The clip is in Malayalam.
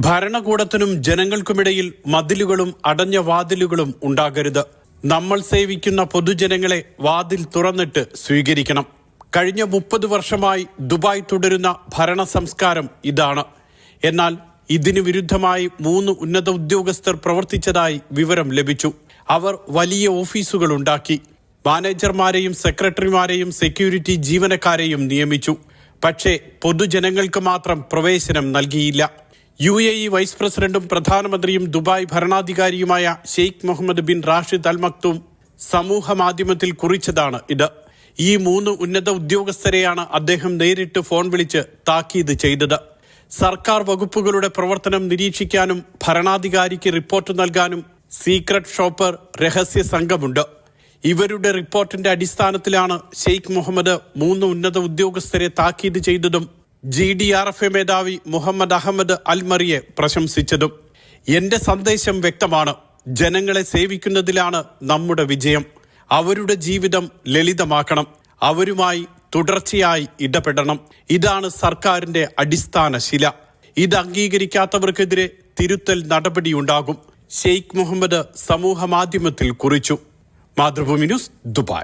ഭരണകൂടത്തിനും ജനങ്ങൾക്കുമിടയിൽ മതിലുകളും അടഞ്ഞ വാതിലുകളും ഉണ്ടാകരുത്. നമ്മൾ സേവിക്കുന്ന പൊതുജനങ്ങളെ വാതിൽ തുറന്നിട്ട് സ്വീകരിക്കണം. കഴിഞ്ഞ മുപ്പത് വർഷമായി ദുബായ് തുടരുന്ന ഭരണ സംസ്കാരം ഇതാണ്. എന്നാൽ ഇതിനു വിരുദ്ധമായി മൂന്ന് ഉന്നത ഉദ്യോഗസ്ഥർ പ്രവർത്തിച്ചതായി വിവരം ലഭിച്ചു. അവർ വലിയ ഓഫീസുകൾ ഉണ്ടാക്കി. മാനേജർമാരെയും സെക്രട്ടറിമാരെയും സെക്യൂരിറ്റി ജീവനക്കാരെയും നിയമിച്ചു. പക്ഷേ പൊതുജനങ്ങൾക്ക് മാത്രം പ്രവേശനം നൽകിയില്ല. യു എ ഇ വൈസ് പ്രസിഡന്റും പ്രധാനമന്ത്രിയും Dubai ഭരണാധികാരിയുമായ Sheikh Mohammed bin Rashid al Maktoum സമൂഹ മാധ്യമത്തിൽ കുറിച്ചതാണ് ഇത്. ഈ മൂന്ന് ഉന്നത ഉദ്യോഗസ്ഥരെയാണ് അദ്ദേഹം നേരിട്ട് ഫോൺ വിളിച്ച് താക്കീത് ചെയ്തത്. സർക്കാർ വകുപ്പുകളുടെ പ്രവർത്തനം നിരീക്ഷിക്കാനും ഭരണാധികാരിക്ക് റിപ്പോർട്ട് നൽകാനും സീക്രട്ട് ഷോപ്പർ രഹസ്യ സംഘമുണ്ട്. ഇവരുടെ റിപ്പോർട്ടിന്റെ അടിസ്ഥാനത്തിലാണ് ഷെയ്ഖ് മുഹമ്മദ് മൂന്ന് ഉന്നത ഉദ്യോഗസ്ഥരെ താക്കീത് ചെയ്തതും ജി ഡി ആർ എഫ് മേധാവി മുഹമ്മദ് അഹമ്മദ് അൽമറിയെ പ്രശംസിച്ചതും എന്റെ സന്ദേശം വ്യക്തമാണ്. ജനങ്ങളെ സേവിക്കുന്നതിലാണ് നമ്മുടെ വിജയം. അവരുടെ ജീവിതം ലളിതമാക്കണം. അവരുമായി തുടർച്ചയായി ഇടപെടണം. ഇതാണ് സർക്കാരിന്റെ അടിസ്ഥാന ശില. ഇത് അംഗീകരിക്കാത്തവർക്കെതിരെ തിരുത്തൽ നടപടിയുണ്ടാകും. ഷെയ്ഖ് മുഹമ്മദ് സമൂഹ മാധ്യമത്തിൽ കുറിച്ചു. Mathrubhumi news Dubai.